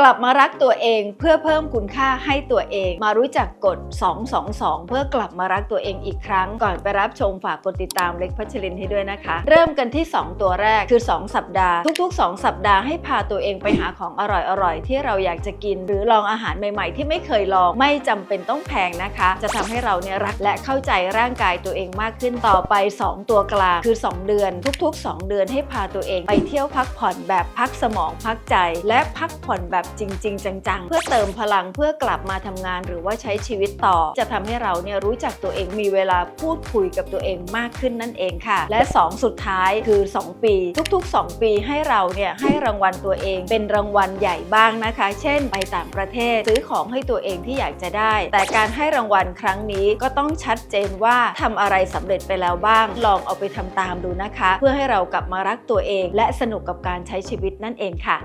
กลับมารักตัวเองเพื่อเพิ่มคุณค่าให้ตัวเอง มารู้จักกฎ 222 เพื่อกลับมารักตัวเองอีกครั้ง ก่อนไปรับชมฝากกดติดตามเล็กพัชรินให้ด้วยนะคะ เริ่มกันที่ 2 ตัวแรกคือ 2 สัปดาห์ ทุกๆ 2 สัปดาห์ให้พาตัวเองไปหาของอร่อยๆ ที่เราอยากจะกิน หรือลองอาหารใหม่ๆ ที่ไม่เคยลองไม่จำเป็นต้องแพงนะคะ จะทำให้เราเนี่ยรักและเข้าใจร่างกายตัวเองมากขึ้นต่อไป 2 ตัวกลางคือ 2 เดือน ทุก ๆ 2 เดือนให้พาตัวเองไปเที่ยวพักผ่อนแบบพักสมองพักใจ และพักผ่อนแบบจริง ๆ จังๆ เพื่อเติมพลังเพื่อกลับมาทำงานหรือว่าใช้ชีวิตต่อ จะทำให้เราเนี่ยรู้จักตัวเองมีเวลาพูดคุยกับตัวเองมากขึ้นนั่นเองค่ะ และ 2 สุดท้ายคือ 2 ปี ทุก ๆ 2 ปีให้เราเนี่ยให้รางวัลตัวเองเป็นรางวัลใหญ่บ้างนะคะ เช่น ไปต่างประเทศซื้อของให้ตัวเองที่อยากจะได้ แต่การให้รางวัลครั้งนี้ก็ต้องชัดเจนว่าทำอะไรสำเร็จไปแล้วบ้าง ลองเอาไปทำตามดูนะคะ เพื่อให้เรากลับมารักตัวเอง และสนุกกับการใช้ชีวิตนั่นเองค่ะ